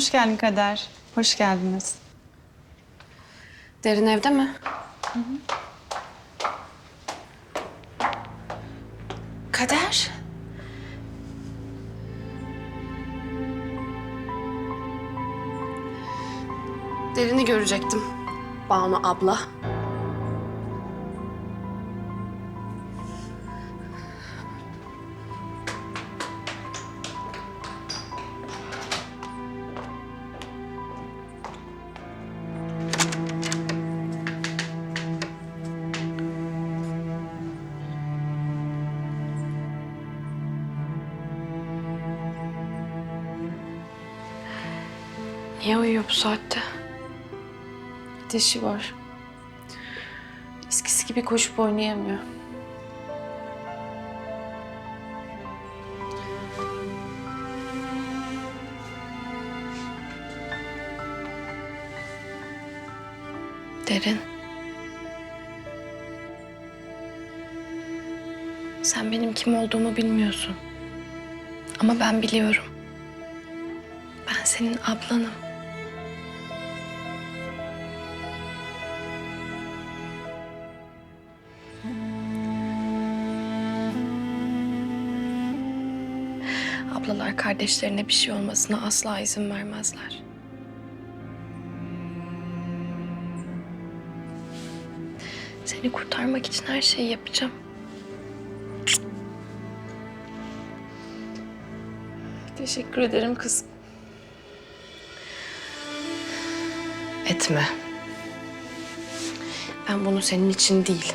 Hoş geldin Kader. Hoş geldiniz. Derin evde mi? Kader. Derin'i görecektim. Banu abla. Niye uyuyor bu saatte? Ateşi var. Eskisi gibi koşup oynayamıyor. Derin. Sen benim kim olduğumu bilmiyorsun. Ama ben biliyorum. Ben senin ablanım. Ablalar kardeşlerine bir şey olmasına asla izin vermezler. Seni kurtarmak için her şeyi yapacağım. Teşekkür ederim kızım. Etme. Ben bunu senin için değil.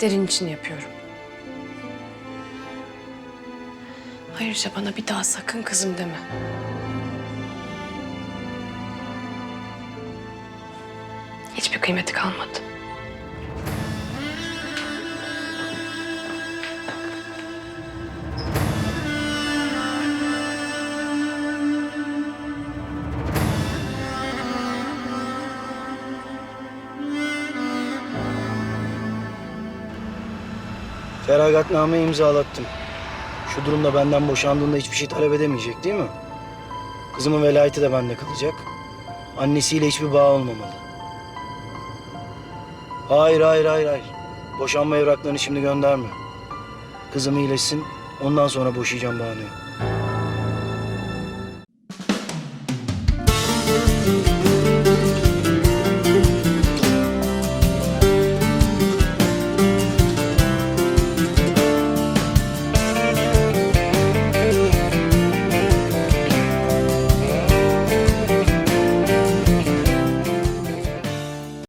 Derin için yapıyorum. Ayrıca bana bir daha sakın kızım deme. Hiçbir kıymeti kalmadı. Feragatnameyi imzalattım. Şu durumda benden boşandığında hiçbir şey talep edemeyecek değil mi? Kızımın velayeti de bende kalacak. Annesiyle hiçbir bağ olmamalı. Hayır, hayır, hayır, hayır. Boşanma evraklarını şimdi gönderme. Kızım iyileşsin, ondan sonra boşayacağım Banu'yu.